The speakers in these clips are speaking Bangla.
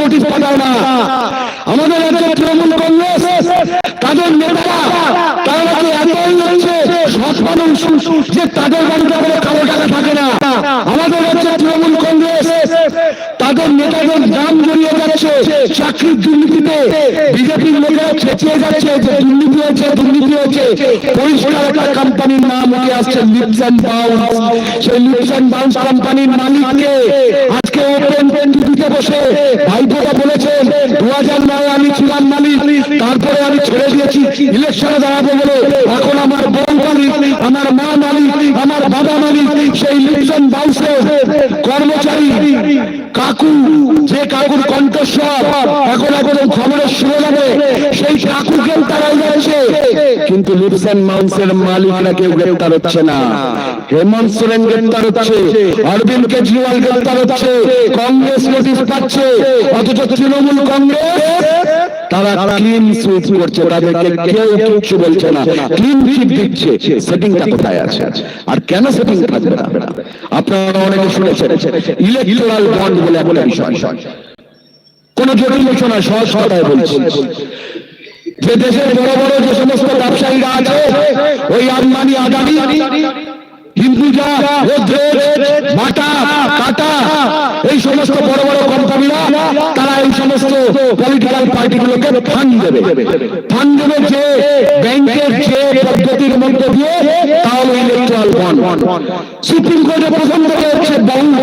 নোটিশ পাঠায় না। আমাদের রাজ্যের তৃণমূল কংগ্রেস, তাদের নেতারা, তারা এতই হচ্ছে, সৎ যে তাদের বাড়িতে কালো টাকা থাকে না। আমাদের রাজ্যের তৃণমূল কংগ্রেস, তাদের নেতাদের নাম জড়িয়ে যাচ্ছে, চাকরির দুর্নীতিতে। বিজেপির লোকেরা চেঁচিয়ে যাচ্ছে দুর্নীতি হয়েছে দুর্নীতি হয়েছে। পরিষ্কার একটা কোম্পানির নাম উঠে আসছে লিপস বাউন্স সেই লিপস বাউন্স কোম্পানির মালিককে বসে ভাইপোটা বলেছেন দু হাজার নয় আমি ছিলাম মালিক তারপরে আমি ছেড়ে দিয়েছি ইলেকশনে দাঁড়াবো বলে এখন আমার বউ মালিক আমার মা মালিক আমার বাবা মালিক সেই লিপস অ্যান্ড বাউন্সের কর্মচারী কাকু কাকুর কণ্ঠস্বর। এখন এখন খবরের যাবে সেই কাকুকেও তারাই যাচ্ছে। কিন্তু লিপসেন মাউন্সের মালিকরা কেউ গ্রেপ্তার হচ্ছে না। হেমন্ত সোরেন গ্রেপ্তার হচ্ছে, অরবিন্দ কেজরিওয়াল গ্রেপ্তার হচ্ছে, কংগ্রেস নোটিশ পাচ্ছে, অথচ তৃণমূল কংগ্রেস তারা ক্লিন সুইচ করছে তাদেরকে কেউ কিছু বলছে না। ক্লিন চিট দিচ্ছে সেটিংটা কোথায় আছে? আর কেন সেটিং থাকবে না আপনারা অনেকে শুনেছেন ইলেকট্রাল বন্ড বলে একটা বিষয় কোন জটিল বিষয় নয় সহজ কথায় বলছি। যে দেশের বড় বড় যে সমস্ত ব্যবসায়ীরা আছে ওই আম্বানি আদানি হিন্দুজা গোদরেজ বাটা টাটা এই সমস্ত বড় বড় কোম্পানিরা সমস্ত পলিটিক্যাল পার্টিগুলোকে ফান্ড দেবে। ফান্ড দেবে যে ব্যাংকের যে পদ্ধতির মধ্যে দিয়ে তাহলে ইলেকট্রাল বন্ড সুপ্রিম কোর্টে প্রথম থেকে হচ্ছে বঙ্গ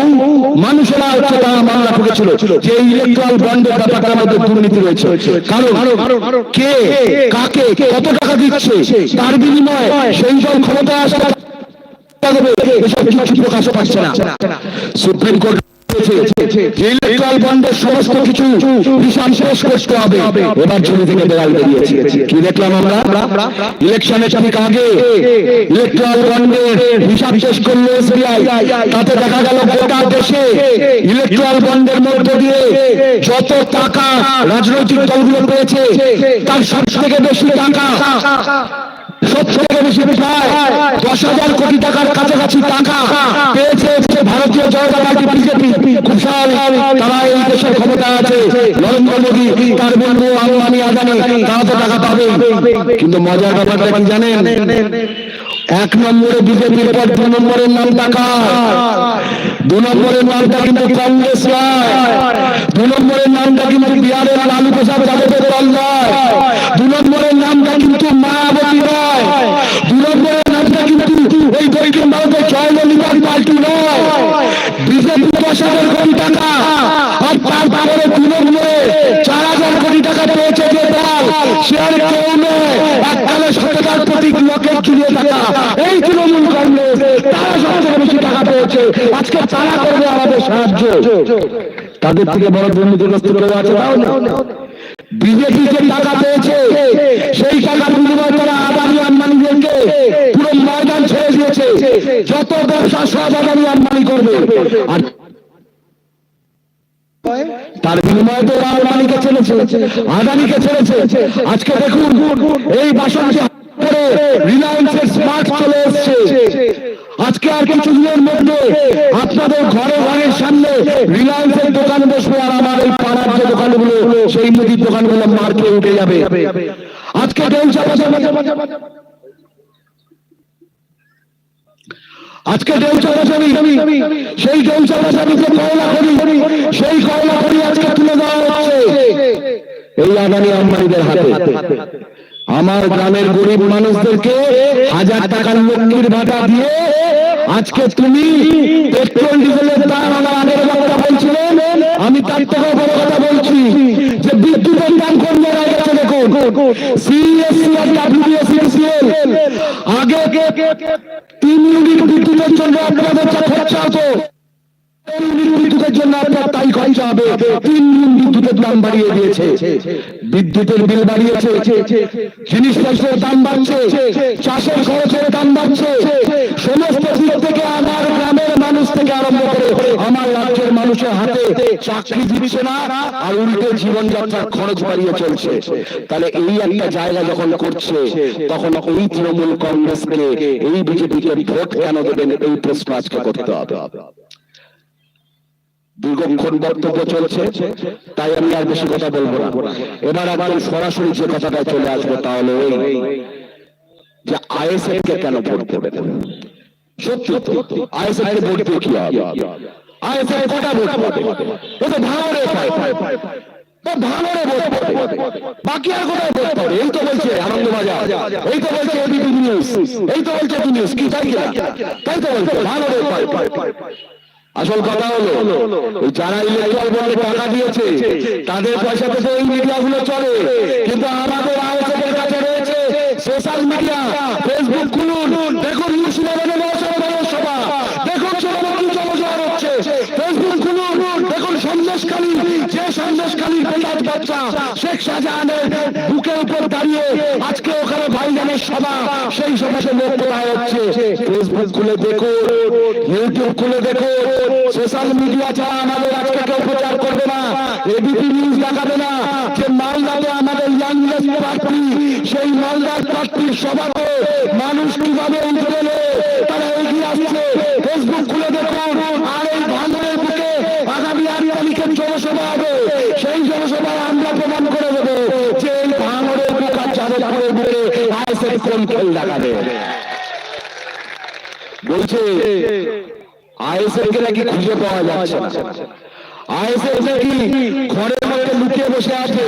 মানুষেরা হচ্ছে তারা মামলা করেছিল যে ইলেকট্রাল বন্ডের ব্যাপারটার মধ্যে দুর্নীতি রয়েছে। কারণ কে, কাকে, কত টাকা দিচ্ছে, তার বিনিময়ে সেই সব ক্ষমতা আসা এসব কিছু প্রকাশ পাচ্ছে না। সুপ্রিম কোর্ট তাতে দেখা গেল গোটা দেশে ইলেকট্রাল বন্ডের মধ্যে দিয়ে যত টাকা রাজনৈতিক দলগুলো পেয়েছে, তার সব থেকে বেশি টাকা বেশি প্রায় দশ হাজার কোটি টাকার কাছাকাছি টাকা পেয়েছে ভারতীয় জনতা পার্টি, বিজেপি। কুশাল তারা এই দেশের ক্ষমতা আছে। নরেন্দ্র মোদী, তার বন্ধু আদানি তারা তো টাকা পাবে কিন্তু মজার ব্যাপারটা কি জানেন? এক নম্বরে বিজেপির পর দু নম্বরের নাম টাকা দু নম্বরের নামটা কিন্তু কংগ্রেস নয়। দু নম্বরের নামটা কিন্তু বিহারের লালু প্রসাদ যাদবের দল নয় দু নম্বরের নামটা কিন্তু মায়াবতী নয় দু নম্বরের নামটা কিন্তু এই দক্ষিণ ভারতের জয়ললিতার পার্টি নয়। বিজেপি টাকা। আর নম্বরে চার হাজার কোটি টাকা পেয়েছে যে কেউ প্রতীক লোকের টাকা এই তৃণমূল কংগ্রেস, তারা সব থেকে বেশি টাকা পেয়েছে। আজকে তারা করবে আমাদের সাহায্য। তাদের থেকে বড় দুর্নীতিগ্রস্ত কেউ আছে তাও না বিজেপি যে টাকা পেয়েছে, সেই টাকার বিনিময়ে তারা আদানি আম্বানিদেরকে দিয়েছে যত ব্যবসা সব আদানি আম্বানি করবে আর তার বিনিময়ে তো আদানিকে ছেড়েছে আদানিকে ছেড়েছে আজকে দেখুন এই এসছে আজকে আর মধ্যে আপনাদের ঘরে ঘরের সামনে রিলায়েন্সের দোকান বসবে আর আমার এই পাড়ার যে দোকানগুলো সেই মুদির দোকানগুলো মার্কে উঠে যাবে আজকে দেউচা আজকে দেউচা বাজারি সেই দেউচা বাজারিতে কয়লা করি সেই কয়লা করি আজকে তুলে দেওয়া হচ্ছে। এই আদানি আম্বানিদের হাতে। আমার গ্রামের গরিব মানুষদেরকে হাজার টাকার লক্ষ্মীর ভাতা দিয়ে আজকে তুমি পেট্রোল, ডিজেলের দাম আমার আগের কথা বলছিলেন, আমি তার থেকেও বড় কথা বলছি যে বিদ্যুতের দাম গেছে। আগে তিন জন্য আপনাদের খরচা বিদ্যুতের তাই খরচা হবে। তিন বিদ্যুতের দাম বাড়িয়ে দিয়েছে। বিদ্যুতের বিল বাড়িয়েছে। জিনিসপত্রের দাম বাড়ছে। চাষের খরচের দাম বাড়ছে। সমস্ত দিক থেকে আমার গ্রামের মানুষ থেকে আরম্ভ করে আমার রাজ্যের মানুষের হাতে চাকরি দিচ্ছে না আর উল্টে জীবনযাত্রার খরচ বাড়িয়ে চলছে। তাহলে এই একটা জায়গা যখন করছে, তখন এই তৃণমূল কংগ্রেসকে, এই বিজেপিকে ভোট কেন দেবেন? এই প্রশ্ন আজকে করতে হবে। দীর্ঘক্ষণ বক্তব্য চলছে, তাই আমি আর বেশি কথা বলব না। এবার একদম সরাসরি যে কথাটা চলে আসব তাহলে এই, যে আইএসএফ কে কেন ভোট দেবে সত্যি আইএসএফ কে ভোট দিয়ে কি হবে? কটা তো ভাঙরে ভাঙরে বাকি আর কোথায় পাবে এই তো বলছে এই তো বলছে এবিপি নিউজ এই তো বলছে নিউজ কি, তাই তাই তো বলছে। ভাঙরে আসল কথা হলো যারা বলে টাকা দিয়েছে, তাদের পয়সা থেকে এই মিডিয়াগুলো চলে। কিন্তু আমাদের আইএসএফের কাছে রয়েছে সোশ্যাল মিডিয়া ফেসবুক খুলুন। দেখুন বাচ্চা, শেখ শাহজাহানের বুকের উপর দাঁড়িয়ে আজকে ওখানে ভাইজানের সভা, সেই সভাতে লোক কোথায় হচ্ছে? ফেসবুক খুলে দেখুন ইউটিউব খুলে দেখুন সোশ্যাল মিডিয়া ছাড়া আমাদের আজকে কেউ প্রচার করবে না এবিপি নিউজ দেখাবে না, যে মালদাতে আমাদের ইয়াংলেস প্রার্থী সেই মালদার প্রার্থীর সভাতে মানুষ কীভাবে উঠে গেলে তারা এগিয়ে আসছে ফেসবুক খুলে দেখুন, আর এই ভাঙনের বুকে আগামী আট তারিখের জনসভা হবে, সেই জনসভায় আমরা প্রমাণ করে দেবো যে এই ভাঙনের বুক আর যাদবপুরের বুকে আইএসএফ কোন খেল দেখাবে। বলছে নাকি খুঁজে পাওয়া যাচ্ছে নাকি ঘরের মধ্যে লুকিয়ে বসে আছে।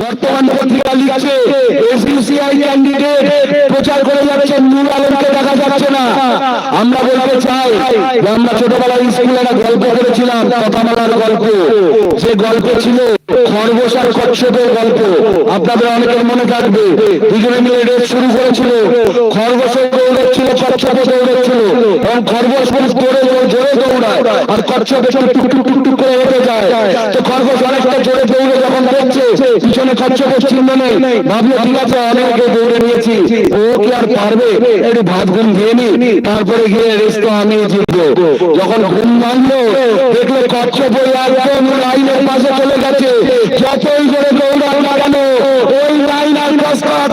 বর্তমান পত্রিকা লিখছে ক্যান্ডিডেট প্রচার করে যাচ্ছে, নূর আলমকে দেখা যাচ্ছে না। আমরা বলতে চাই আমরা ছোটবেলায় স্কুলে একটা গল্প করেছিলাম কথামালার গল্প। যে গল্প ছিল আর কচ্ছপের গল্প। আপনাদের অনেকের মনে থাকবে, দুজনে মিলে রেড শুরু করেছিল। খরগোশ দৌড়াচ্ছিল কচ্ছপও দৌড়াচ্ছিল এবং খরগোশ জোরে জোরে দৌড়ায়। আর কচ্ছপ টুক টুক টুক করে হেঁটে যায়। তো খরগোশ অনেকটা পিছনে কচ্ছপের চিহ্ন নেই। ভাবলো, ঠিক আছে অনেকে দৌড়ে নিয়েছি। ও কি আর পারবে? একটু ভাত ঘুম খেয়ে নি। তারপরে গিয়ে রেস তো আমি জিতবো। যখন ঘুম ভাঙলো, দেখল কচ্ছপ ওই একদম লাইনের পাশে চলে গেছে। যতই জোরে দৌড়াও না কেন, ওই লাইন আর করা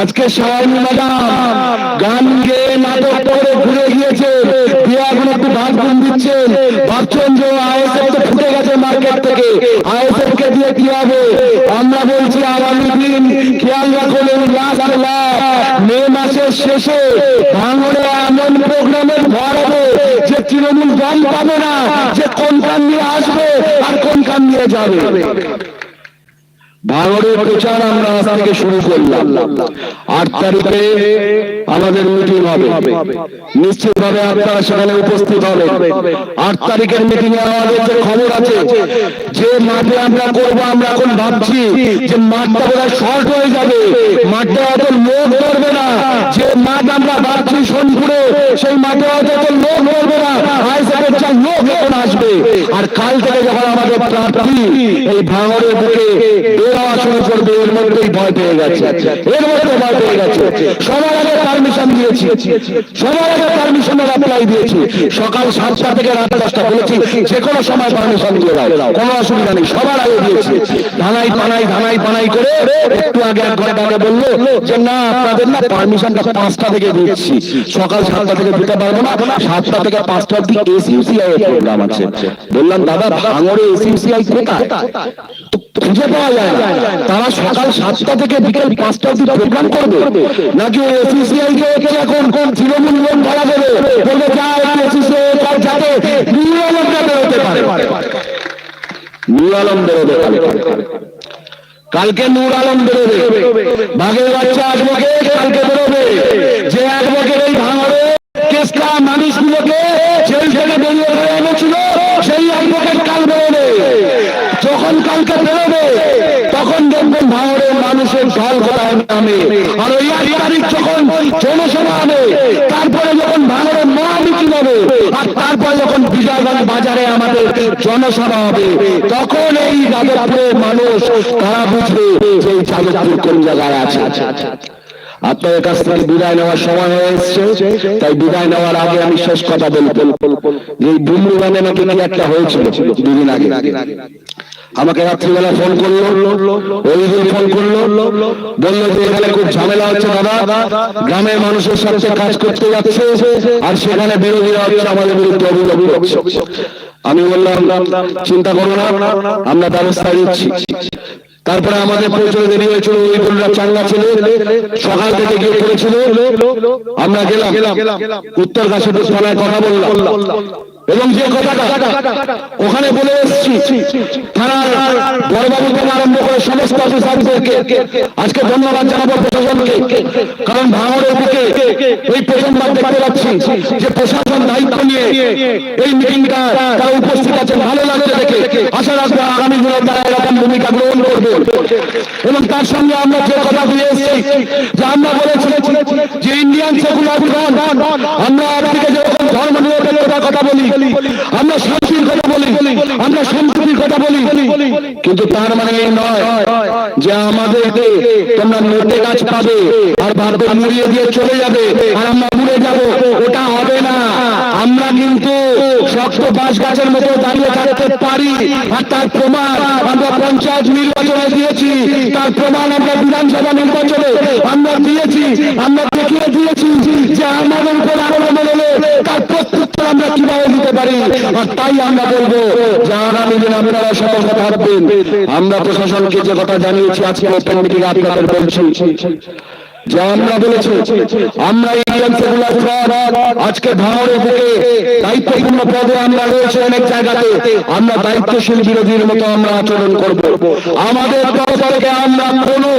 আজকে ম্যাডাম গান গেয়ে নাটক করে ঘুরে গিয়েছে। দিয়ে এখন একটু ভাত দিচ্ছেন। ভাবছেন যে তো ফুটে গেছে মার্কেট থেকে। কে হবে আমরা বলছি আগামী দিন খেয়াল রাখুন মে মাসের শেষে ভাঙড়ে এমন প্রোগ্রামের ভর হবে যে তৃণমূল দল পাবে না, যে কোন কান নিয়ে আসবে আর কোন কান নিয়ে যাবে। ভাঙড়ের প্রচার আমরা আজ থেকে শুরু করলাম। আট তারিখে আমাদের মিটিং হবে। নিশ্চিত ভাবে আপনারা সেখানে উপস্থিত হবে আট তারিখের মিটিং এ আমাদের যে খবর আছে, যে মাঠে আমরা করব, আমরা এখন ভাবছি যে মাঠটা বোধহয় শর্ট হয়ে যাবে। মাঠটা অত লোক ধরবে না। যে মাঠ আমরা ভাবছি সোনপুরে, সেই মাঠে হয়তো অত লোক ধরবে না। আইসের যা লোক এখন আসবে। আর কাল থেকে যখন আমাদের প্রার্থী এই ভাঙড়ের বুকে বেরোয়া শুরু করবে এর মধ্যেই ভয় পেয়ে গেছে। এর মধ্যে ভয় পেয়ে গেছে। সবার আগে পারমিশন দিয়েছি। সবার আগে পারমিশনের অ্যাপ্লাই দিয়েছি। সকাল সাতটা থেকে রাত দশটা বলেছি যে কোনো সময় পারমিশন দিয়ে দাও। কোনো অসুবিধা নেই, সবার আগে দিয়েছি। ধানাই পানাই ধানাই পানাই করে একটু আগে এক ঘণ্টা আগে বলল যে, না, আপনাদের না পারমিশনটা পাঁচটা থেকে দিচ্ছি। সকাল সাতটা থেকে দিতে পারব না। সাতটা থেকে পাঁচটা অব্দি এসইউসিআই এর প্রোগ্রাম আছে। বললাম, দাদা, ভাঙড়ে এসইউসিআই কোথায়? তো খুঁজে পাওয়া যায় না। তারা সকাল সাতটা থেকে বিকেল পাঁচটা অব্দি প্রোগ্রাম করবে। নাকি কে এখন কোন তৃণমূল লোন ধরা দেবে? বলবে যা নিউ আলমটা বেরোতে পারে। নিউ আলম বেরোবে কালকে। নূর আলম বেরোবে। বাঘের বাচ্চা অ্যাডভোকেট কালকে বেরোবে। যে অ্যাডভোকেট এই ভাঙড়ে কেসটা মানুষগুলোকে জেল থেকে বেরিয়ে হয়ে এনেছিল সেই অ্যাডভোকেট কাল বেরোবে যখন কালকে বেরোবে তখন দেখবেন ভাঙড়ের আর এক তারপরে যখন হবে, আর তারপর যখন বিজয়গঞ্জ বাজারে আমাদের জনসভা হবে, তখন এই মানুষ, তারা বুঝবে এই কোন জায়গায় আছে। আপনাদের কাছ থেকে বিদায় নেওয়ার সময় হয়ে এসছে, তাই বিদায় নেওয়ার আগে আমি শেষ কথা বলব। যে ডুমরু গানে নাকি একটা হয়েছিল দুদিন আগে? আমাকে রাত্রিবেলা ফোন করল, ওই দিন ফোন করল, বলল যে এখানে খুব ঝামেলা হচ্ছে দাদা, গ্রামের মানুষের সাথে কাজ করতে যাচ্ছে, আর সেখানে বিরোধীরা হচ্ছে আমাদের বিরুদ্ধে অভিযোগ করছে। আমি বললাম, চিন্তা করো না, আমরা ব্যবস্থা নিচ্ছি। তারপরে আমাদের পরিচয় দেরি হয়েছিল ওই বলরা চাঙ্গা ছিল, সকাল থেকে গিয়ে পড়েছিল আমরা গেলাম। উত্তর কাশীপুর থানায় কথা বললাম। এবং যে কথাটা ওখানে বলে এসেছি থানার বড়বাবু থেকে আরম্ভ করে সমস্ত অফিসারদেরকে, আজকে ধন্যবাদ জানাব প্রশাসনকে, কারণ ভাঙড়ের বুকে এই প্রথমবার দেখতে পাচ্ছি যে প্রশাসন দায়িত্ব নিয়ে এই মিটিংটা তারা উপস্থিত আছে। ভালো লাগছে দেখে। আশা রাখব আগামী দিনে তারা এরকম ভূমিকা গ্রহণ করবে। এবং তার সঙ্গে আমরা যে কথা দিয়ে এসেছি, যে আমরা বলেছি যে ইন্ডিয়ান সেকুলার আমরা আপনাকে যেরকম ধর্ম নিরপেক্ষতার কথা বলি, আমরা শান্তির কথা বলি, আমরা সম্প্রীতির কথা বলি। কিন্তু তার মানে এই নয় যে আমাদেরকে তোমরা নোটে গাছ পাবে, আর ভাববে মুড়িয়ে দিয়ে চলে যাবে, আর আমরা মুড়ে যাব, ওটা হবে না। আমরা কিন্তু শক্ত বাঁশ গাছের মতো দাঁড়িয়ে থাকতে পারি, আর তার প্রমাণ আমরা পঞ্চায়েত নির্বাচনে দিয়েছি, তার প্রমাণ আমরা বিধানসভা নির্বাচনে আমরা দিয়েছি, আমরা দেখিয়ে দিয়েছি যে আমাদের উপর আক্রমণ হলে তার প্রত্যুত্তর আমরা কীভাবে দিতে পারি? আর তাই আমরা বলব যে আগামী দিন আপনারা সতর্ক থাকবেন আমরা প্রশাসনকে যে কথা জানিয়েছি, আজকে আপনাদের বলছি। যে আমরা বলেছি, আমরা দায়িত্বশীল বিরোধীর মতো আমরা আচরণ করব। আমাদের আমরা কোনো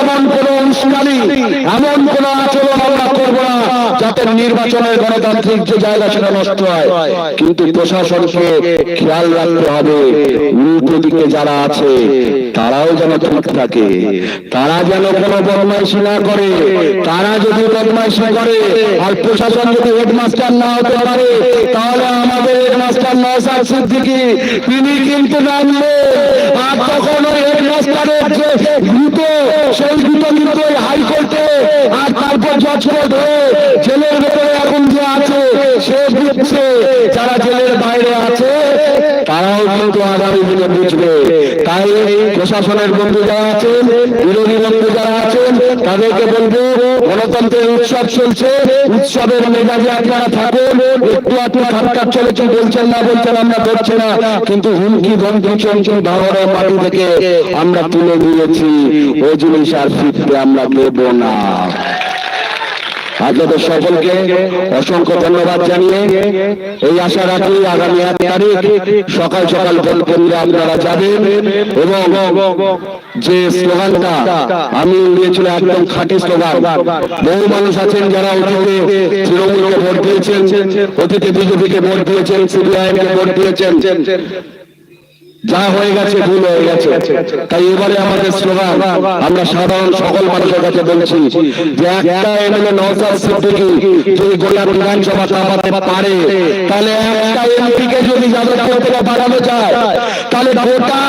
এমন কোন অনুষ্ঠানই এমন কোন আচরণ আমরা করব না যাতে নির্বাচনের গণতান্ত্রিক যে জায়গা সেটা নষ্ট হয়। কিন্তু প্রশাসনকে খেয়াল রাখতে হবে, উল্টো দিকে যারা আছে, তারাও যেন থাকে, তারা যেন কোনো করে, তারা যদি বদমাইশি করে আর প্রশাসন যদি হেডমাস্টার না হতে পারে, তাহলে আমাদের হেডমাস্টার নসাদ সিদ্দিকি, তিনি কিন্তু জানলে আর তখন হেডমাস্টারের যে দ্রুত, সেই দ্রুত হাইকোর্টে আর তারপর জজ কোর্ট জেলের ভেতরে এখন যে আছে, সে বুঝছে যারা জেলের বাইরে আছে, তারাও কিন্তু আগামী দিনে বুঝবে। তাই প্রশাসনের বন্ধু যারা আছেন, বিরোধী বন্ধু যারা আছেন তাদেরকে বলব, গণতন্ত্রের উৎসব চলছে, উৎসবের মেজাজে আপনারা থাকেন, একটু আপনার সরকার চলেছে বলছেন, না বলছেন আমরা করছি না। কিন্তু হুমকি ধমকি চলছে ধরনের মাটি থেকে। আমরা তুলে নিয়েছি ওই জিনিস আর আমরা দেব না। আপনাদের সকলকে অসংখ্য ধন্যবাদ জানিয়ে এই আশা রাখি আগামী এক তারিখ সকাল সকাল ভোট কেন্দ্রে আপনারা যাবেন এবং যে স্লোগানটা আমি দিয়েছিল একদম খাঁটি স্লোগান, বহু মানুষ আছেন যারা অতীতে তৃণমূলকে ভোট দিয়েছেন, অতীতে বিজেপিকে ভোট দিয়েছেন সিপিআইএম কে ভোট দিয়েছেন। যা হয়ে গেছে, ভুল হয়ে গেছে। তাই এবারে আমাদের স্লোগান, আমরা সাধারণ সকল মানুষের কাছে বলছি যে একটা এমএলএ নওসাদ সিদ্দিকী যদি গোটা বিধানসভা কামাতে পারে, তাহলে একটা এমপিকে যদি থেকে বাড়ানো যায়, তাহলে গোটা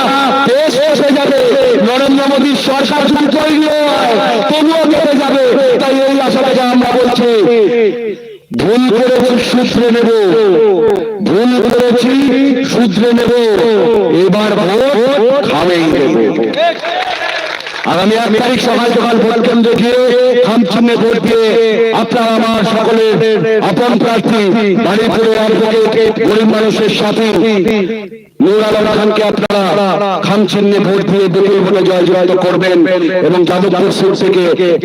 দেশ যাবে। নরেন্দ্র মোদীর সরকার যদি তৈরি হয়, তবুও কেটে যাবে। তাই এই আশা থেকে আমরা বলছি, ভুল করেছি সূত্রে নেব। ভুল করেছি শুধরে নেব এবার ভোট খাবেই দেব আগামী এক তারিখ সকাল সকাল ভোট কেন্দ্রে গিয়ে খাম ভোট দিয়ে আপনারা আমার সকলের আপন প্রার্থী বাড়িপুরে গরিব মানুষের সাথে।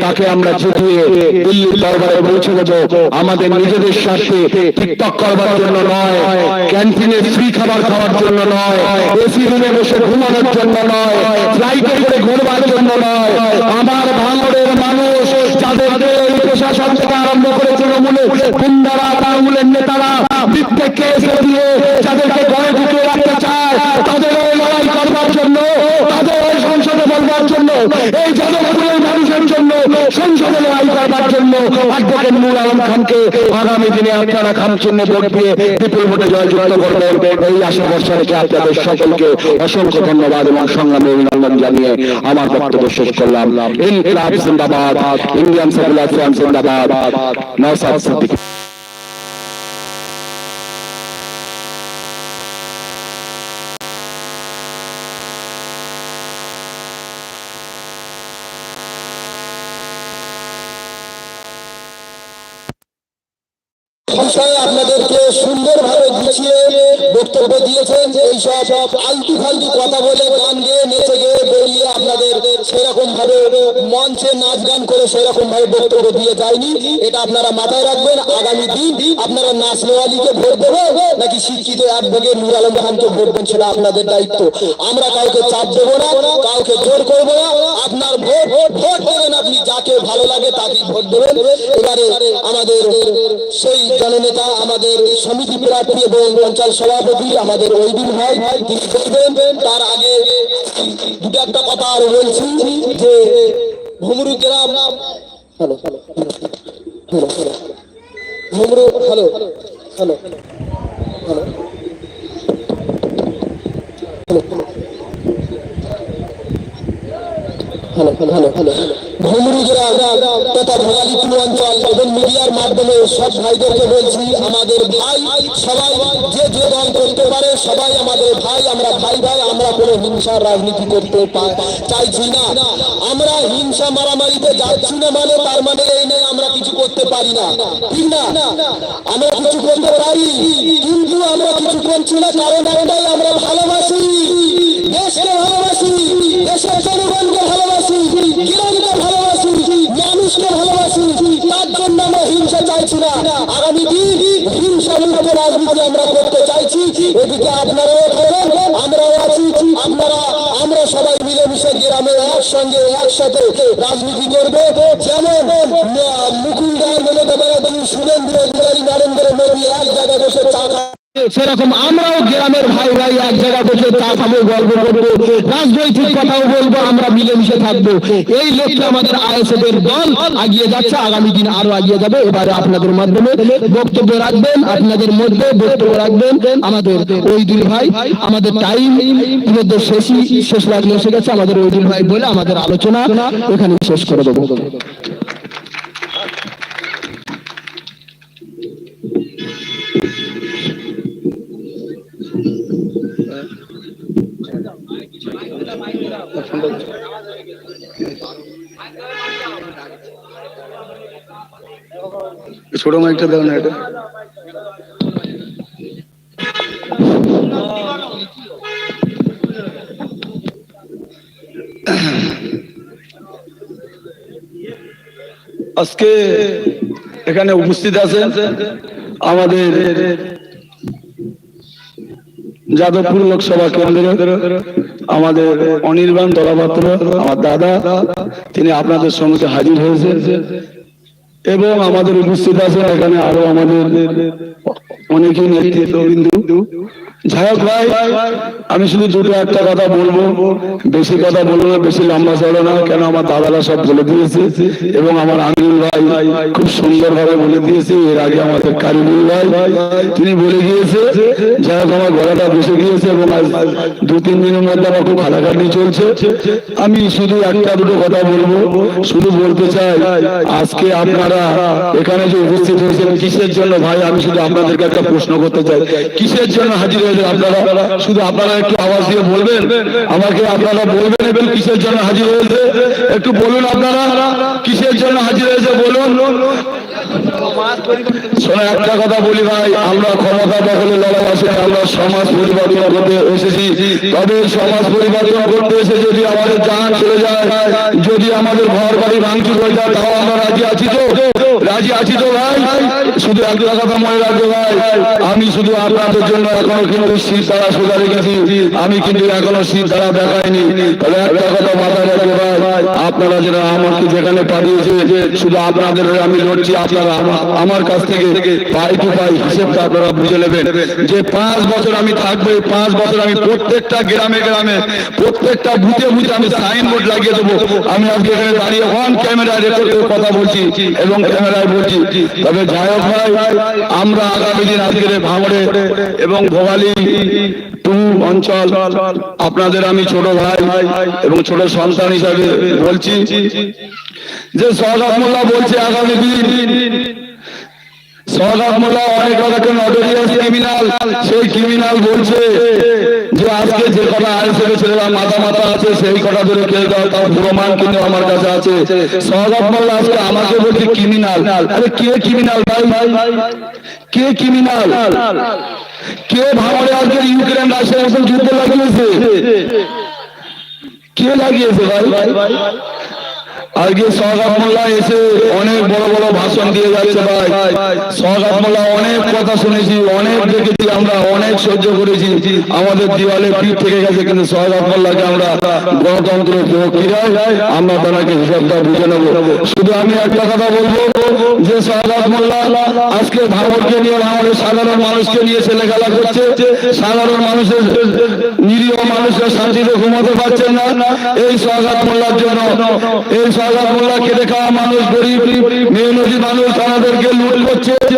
তাকে আমরা আমাদের নিজেদের স্বার্থে টিকটক করবার জন্য নয়, ক্যান্টিনে ফ্রি খাবার খাওয়ার জন্য নয়, এসি রুমে বসে ঘুমানোর জন্য নয় ফ্লাইটে ঘুরবার জন্য নয়। আমার ভাঙড়ের মানুষ যাদেরকে এই প্রশাসন থেকে আরম্ভ করে তৃণমূলে তৃণমূলের নেতারা দিয়ে যাদেরকে ঘরে রাখতে চায়, তাদের লড়াই করবার জন্য, তাদের ওই সংসদে বলবার জন্য, এই যাদবপুরের মানুষের জন্য, সংসদে লড়াই করবার জন্য অ্যাডভোকেট আলম খানকে আগামী দিনে আপনারা খাম চিহ্নে ভোট দিয়ে বিপুল ভোটে জয়যুক্ত করবেন। এই আশা বর্ষা রেখে আপনাদের সকলকে অসংখ্য ধন্যবাদ এবং সংগ্রামে আলম জানিয়ে আমার বক্তব্য শেষ করলাম ইনকিলাব জিন্দাবাদ ইন্ডিয়ান সেকুলার ফ্রাম জিন্দাবাদ নওসাদ সিদ্দিকী আপনাদেরকে সুন্দরভাবে গুছিয়ে বক্তব্য দিয়েছেন এইসব আলতু ফালতু কথা বলে গান গেয়ে নেচে গেয়ে বেরিয়ে আপনাদের সেরকম ভাবে মঞ্চে নাচ গান করে সেরকম ভাবে বক্তব্য দিয়ে যায়নি। এটা আপনারা মাথায় রাখবেন, আগামী দিন আপনারা নাচনেওয়ালিকে ভোট দেবে নাকি শিক্ষিত অ্যাডভোকেট নুর আলম খানকে ভোট দেবেন সেটা আপনাদের দায়িত্ব। আমরা কাউকে চাপ দেবো না, কাউকে জোর করব না, আপনার ভোট ভোট দেবেন আপনি, যাকে ভালো লাগে তাকে ভোট দেবেন। এবারে আমাদের সেই জননেতা আমাদের সমিতি প্রার্থী এবং অঞ্চল সভাপতি আমাদের ওইদিন ভাই, তিনি বলবেন, তার আগে দুটো একটা কথা আর বলছি যে ভুমরু গ্রাম hello hello hello hello Bhumru hello hello hello hello hello hello গ্রাম তথা ভোগালীপুর অঞ্চল এবং মিডিয়ার মাধ্যমে সব ভাইদেরকে বলছি, আমাদের ভাই, সবাই যে যে দল করতে পারে, সবাই আমাদের ভাই, আমরা ভাই ভাই, আমরা কোনো রাজনীতি করতে চাইছি না। আমরা হিংসা মারামারিতে যাচ্ছি না মানে তার মানে এই নয়, আমরা কিছু করতে পারি না। ঠিক না? আমরা কিছু করতে পারি, কিন্তু আমরা কিছু করছি না, কারণ একটাই, আমরা ভালোবাসি। দেশকে ভালোবাসি, দেশের জনগণকে ভালোবাসি মানুষকে ভালোবাসি তার জন্য আমরা হিংসা চাইছি না। আগামী দিন হিংসা মুক্ত রাজনীতি আমরা করতে চাইছি। এদিকে আপনারাও করেন আমরাও আছি। আপনারা, আমরা সবাই মিলেমিশে গ্রামে একসঙ্গে, একসাথে রাজনীতি করবে। যেমন মুকুল রায় মমতা ব্যানার্জি সুরেন্দ্র অধিকারী, নরেন্দ্র মোদী এক জায়গায় বসে চা। সেরকম আমরাও গ্রামের ভাই ভাই এক জায়গা বসে চা খাব, গল্প করব, রাজনৈতিক কথাও বলব, আমরা মিলেমিশে থাকব। এই লক্ষ্যে আমাদের আইএসএফ এর দল এগিয়ে যাচ্ছে, আগামী দিন আরও এগিয়ে যাবে। এবারে আপনাদের মাধ্যমে বক্তব্য রাখবেন, আপনাদের মধ্যে বক্তব্য রাখবেন আমাদের ওই দুই ভাই, আমাদের টাইম ইতিমধ্যে শেষই শেষ লাগলে এসে গেছে, আমাদের ওই দুই ভাই বলে আমাদের আলোচনা এখানে শেষ করে দেবো। ছোট মাইকটা দাও না এটা। আজকে এখানে উপস্থিত আছেন আমাদের যাদবপুর লোকসভা কেন্দ্রের আমাদের অনির্বাণ দলাপাত্র আমার দাদা, তিনি আপনাদের সঙ্গে হাজির হয়েছে। এবং আমাদের উপস্থিত আছে এখানে আরও আমাদের অনেকেই নেতৃত্ববিন্দু। যাই ভাই, আমি শুধু দুটো একটা কথা বলব। বেশি কথা বলব বেশি লম্বা চলো না, কেন আমার দাদারা সব বলে দিয়েছে এবং আমার আমিরুল ভাই খুব সুন্দর ভাবে বলে দিয়েছে, এর আগে আমাদের কারিমুল ভাই, তিনি বলে গিয়েছে যাই হোক আমার গলাটা বসে গিয়েছে এবং দু, তিন দিনের মধ্যে আমার খুব খাটাখাটি চলছে। আমি শুধু একটা, দুটো কথা বলব। শুধু বলতে চাই, আজকে আপনারা এখানে যে উপস্থিত হয়েছেন, কিসের জন্য? ভাই, আমি শুধু আপনাদেরকে একটা প্রশ্ন করতে চাই। কিসের জন্য হাজির আপনারা শুধু আপনারা একটু আওয়াজ দিয়ে বলবেন। আমাকে আপনারা বলবেন এবং কিসের জন্য হাজির হয়েছে? একটু বলুন আপনারা, কিসের জন্য হাজির হয়েছে বলুন। একটা কথা বলি ভাই, আমরা ক্ষমতা দখলে লড়াই আসি আমরা সমাজ পরিবর্তন করতে এসেছি। তবে সমাজ পরিবর্তন করতে এসে যদি আমাদের জান চলে যায়, যদি আমাদের ঘর বাড়ি ভাঙচুর হয়ে যায়, তাও আমরা রাজি আছি তো? রাজি আছি তো ভাই? শুধু একটা কথা মনে রাখবে ভাই। আমি শুধু আপনাদের জন্য এখনও কিন্তু শীত তারা সোজা রেখেছি। আমি কিন্তু এখনও শীত তারা দেখাইনি। তবে একটা কথা মাথায় রাখবে ভাই। আপনারা যারা আমাকে যেখানে পাঠিয়েছে, শুধু আপনাদের আমি লড়ছি, আপনারা আমার কাছ থেকে পাই টু পাই হিসেবটা আপনারা বুঝে নেবেন। যে পাঁচ বছর আমি থাকব পাঁচ বছর আমি প্রত্যেকটা গ্রামে গ্রামে, প্রত্যেকটা বুঝে বুঝে আমি সাইনবোর্ড লাগিয়ে দেবো। আমি আজকে এখানে দাঁড়িয়ে অন ক্যামেরা রেকর্ড করে কথা বলছি এবং ক্যামেরায় বলছি তবে যাই হোক ভাই, আমরা আগামী দিন আজকের ভাঙড়ে এবং ভোগালী অঞ্চল, আপনাদের আমি ছোট ভাই এবং ছোট সন্তান হিসাবে বলছি যে সহজাত বলছে আগামী দিন। সহজাত মোল্লা অনেক রকম নটোরিয়াস ক্রিমিনাল সেই ক্রিমিনাল বলছে যে আজকে যে কটা আইসিবি ছেলেরা মাথা মাথা আছে, সেই কটা ধরে দাও তার প্রমাণ কিন্তু আমার কাছে আছে। সহজাব মোল্লা আজকে আমাকে বলছে, ক্রিমিনাল। আরে কে ক্রিমিনাল ভাই? ভাই কে ক্রিমিনাল? কে ভাঙড়ে আজকে ইউক্রেন, রাশিয়ার উপর যুদ্ধ লাগিয়েছে? কে লাগিয়েছে ভাই ভাই? আজকে সৌরভ মোল্লা এসে অনেক বড় বড় ভাষণ দিয়ে যাচ্ছে ভাই। সৌরভ মোল্লা, অনেক কথা শুনেছি, অনেক দেখেছি আমরা, অনেক সহ্য করেছি। আমাদের দিওয়ালে পিঠ থেকে গেছে কিন্তু সৌরভ মোল্লাকে আমরা গণতন্ত্র আমরা তাকে হিসাবটা বুঝে নেব। শুধু আমি একটা কথা বলব যে সৌরভ মোল্লা আজকে ভাঙরকে নিয়ে ভাঙরের সাধারণ মানুষকে নিয়ে ছেলে খেলা করছে। সাধারণ মানুষের নিরীহ মানুষরা শান্তিতে ঘুমাতে পারছে না। এই সৌরভ মোল্লার জন্য, এই মোল্লা খেটে খাওয়া মানুষ গরিব মেহনতি মানুষ আমাদেরকে লুট করছে।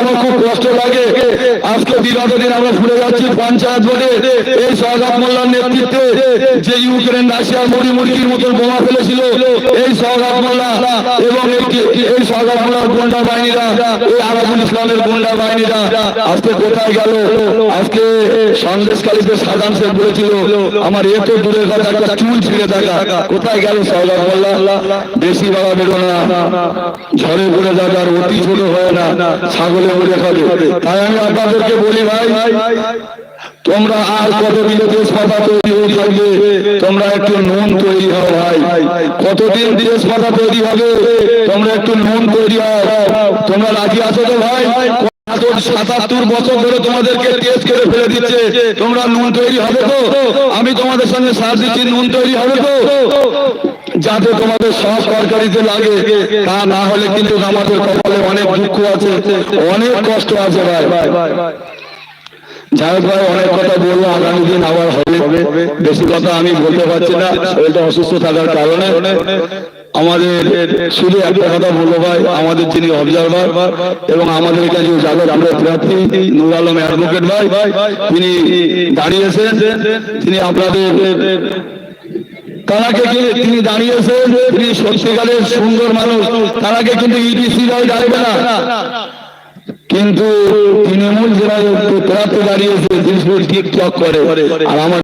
আমার খুব কষ্ট লাগে। আজকে বিগত দিন আমরা ভুলে যাচ্ছি পঞ্চায়েত ভোটে। এই সহজাত মোল্লার নেতৃত্বে যে ইউক্রেন, রাশিয়ার মুড়ি মুড়কির মতন বোমা ফেলেছিল, এই সহজাত মোল্লা এবং এই- এই মোল্লার গুন্ডা বাহিনীরা, এই আরাবুল ইসলামের গুন্ডা বাহিনীরা আজকে কোথায় গেল? আজকে সন্দেশকালীতে সাধারণ শেখ বলেছিল, আমার এত দূরের কথা, একটা চুল ছিঁড়ে থাকা। কোথায় গেল সহজাত মোল্লা? বেশি বাবা বেরো না ঝড়ে পড়ে যাবে আর অতি ছোট হয় না, ছাগলে উড়ে খাবে তাই আমি আপনাদেরকে বলি ভাই, তোমরা আর কতদিন দেশ পাতা তৈরি হয়ে থাকবে? তোমরা একটু নুন তৈরি হও ভাই। কতদিন দেশ পাতা তৈরি হবে? তোমরা একটু নুন তৈরি হও। তোমরা রাজি আছো তো ভাই? সাতাত্তর বছর ধরে তোমাদেরকে টেস্ট করে ফেলে দিচ্ছে। তোমরা নুন তৈরি হবে তো? আমি তোমাদের সঙ্গে সার দিচ্ছি, নুন তৈরি হবে তো? যাতে তোমাদের সব সরকারিতে লাগে, তা না হলে কিন্তু আমাদের কপালে অনেক দুঃখ আছে, অনেক কষ্ট আছে ভাই। ভাই যাই হোক ভাই, অনেক কথা বলব, আগামী দিন আবার হবে। বেশি কথা আমি বলতে পারছি না, শরীরটা অসুস্থ থাকার কারণে। আমাদের শুধু একটা কথা বলব ভাই, আমাদের যিনি অবজারভার এবং আমাদের কাছে যাদের আমরা প্রার্থী, নুর আলম অ্যাডভোকেট ভাই, তিনি দাঁড়িয়েছেন, তিনি আপনাদের তারাকে কিন্তু তিনি দাঁড়িয়েছেন, তিনি সত্যিকারের সুন্দর মানুষ। তারাকে কিন্তু ইডিসি রায় দাঁড়িয়ে না। কিন্তু তৃণমূল যারা দাঁড়িয়েছে, জিনিসগুলো টিকটক করে। আর আমার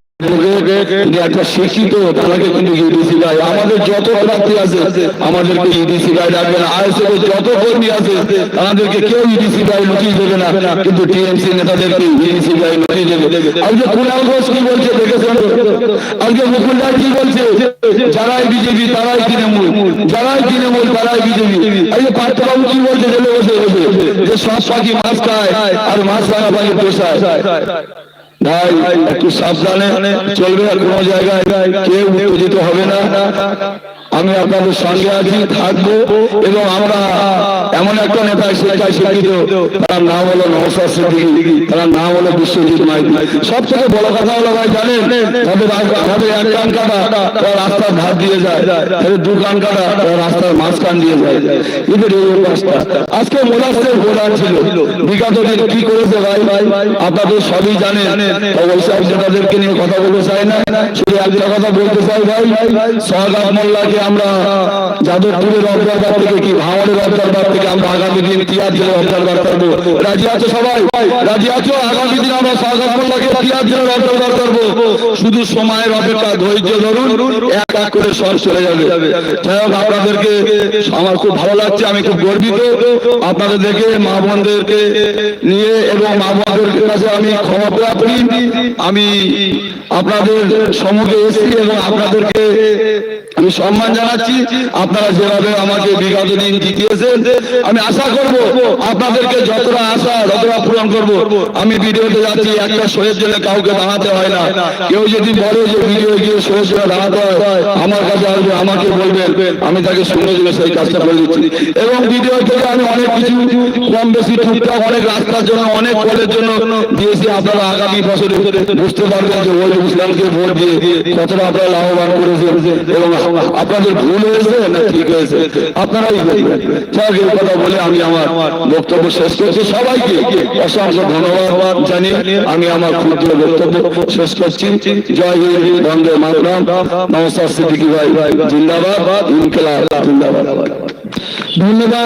একটা শিক্ষিত তাকে কিন্তু ইডিসি গায়ে আমাদের যত প্রার্থী আছে, আমাদেরকে ইডিসি গায়ে ডাকবে না। আইএসএফ যত কর্মী আছে, তাদেরকে কেউ ইডিসি গায়ে লুকিয়ে দেবে না। কিন্তু টিএমসি নেতাদেরকে ইডিসি গায়ে লুকিয়ে দেবে। আজকে কুণাল ঘোষ কি বলছে দেখেছেন? আজকে মুকুল রায় কি বলছে? যারাই বিজেপি, তারাই তৃণমূল। যারাই তৃণমূল, তারাই বিজেপি। আজকে পার্থবাবু কি বলছে জেলে বসে বসে? যে সব পাখি মাছ খায়, আর মাছ খাওয়া পাখি পোষায় ভাই একটু সাবধানে চলবে আর কোনো জায়গায় কেউ উত্তেজিত হবে না আমি আপনাদের সঙ্গে আছি, থাকব এবং আমরা এমন একটা নেতা শিক্ষায় শিক্ষিত, তার নাম হলো নমস্কার সিদ্দিকি। তার নাম হলো বিশ্বজিৎ মাইতি। সব থেকে বড় কথা হলো ভাই, জানেন, তাদের তাদের এক কান কাটা, তারা রাস্তার ধার দিয়ে যায়। তাদের দু কান কাটা, তারা রাস্তার মাঝখান দিয়ে যায়। অবস্থা আজকে ভোটার ছিল। বিগত কি করেছে ভাই? ভাই আপনাদের সবই জানেন। অবশ্যই আমি তাদেরকে নিয়ে কথা বলতে চাই না। শুধু একটা কথা বলতে চাই ভাই। সহগাত মোল্লাকে আমরা যাদবপুরের অবজারভার থেকে কি ভাঙড়ের অবজারভার থেকে আমরা আগামী দিন তিয়ার জেলার অবজারভার করব? রাজি আছো সবাই? রাজি আছো? আগামী দিন আমরা মোল্লাকে তিয়ার জেলার অবজারভার করব। শুধু সময়ের অপেক্ষা, ধৈর্য ধরুন, এক এক করে সব চলে যাবে। যাই হোক, আপনাদেরকে আমার খুব ভালো লাগছে, আমি খুব গর্বিত। আপনাদের দেখে মা বোনদেরকে নিয়ে এবং মা বোনদের কাছে আমি ক্ষমা প্রার্থী। আমি আপনাদের সম্মুখে এসেছি এবং আপনাদেরকে আমি সম্মান জানাচ্ছি। আপনারা যেভাবে আমাকে বিগত দিন জিতিয়েছেন, আমি আশা করব আপনাদেরকে যতটা আশা, ততটা পূরণ করব। আমি ভিডিওতে যাচ্ছি, একটা শোয়ের জন্য কাউকে দাঁড়াতে হয় না। কেউ যদি বলে যে ভিডিও গিয়ে শোয়ের জন্য দাঁড়াতে হয়, আমার কাছে আসবে, আমাকে বলবেন। আমি তাকে শুনে দিলে সেই কাজটা করে দিচ্ছি। এবং ভিডিও থেকে আমি অনেক কিছু, কম বেশি টুকটাক অনেক রাস্তার জন্য, অনেক কলের জন্য দিয়েছি। আপনারা আগামী বছরে বুঝতে পারবেন যে ওই ইসলামকে ভোট দিয়ে কতটা আপনারা লাভবান করেছে এবং আপনাদের ভুল হয়েছে না ঠিক হয়েছে? আপনারাই বলবেন। এই কথা বলে আমি আমার বক্তব্য শেষ করছি। সবাইকে অসংখ্য ধন্যবাদ জানিয়ে আমি আমার ক্ষুদ্র বক্তব্য শেষ করছি। জয় হিন্দ, বন্দে মাতরাম। নমস্কার, সিদ্দিকি ভাই। জিন্দাবাদ ইনকলাব জিন্দাবাদ। ধন্যবাদ।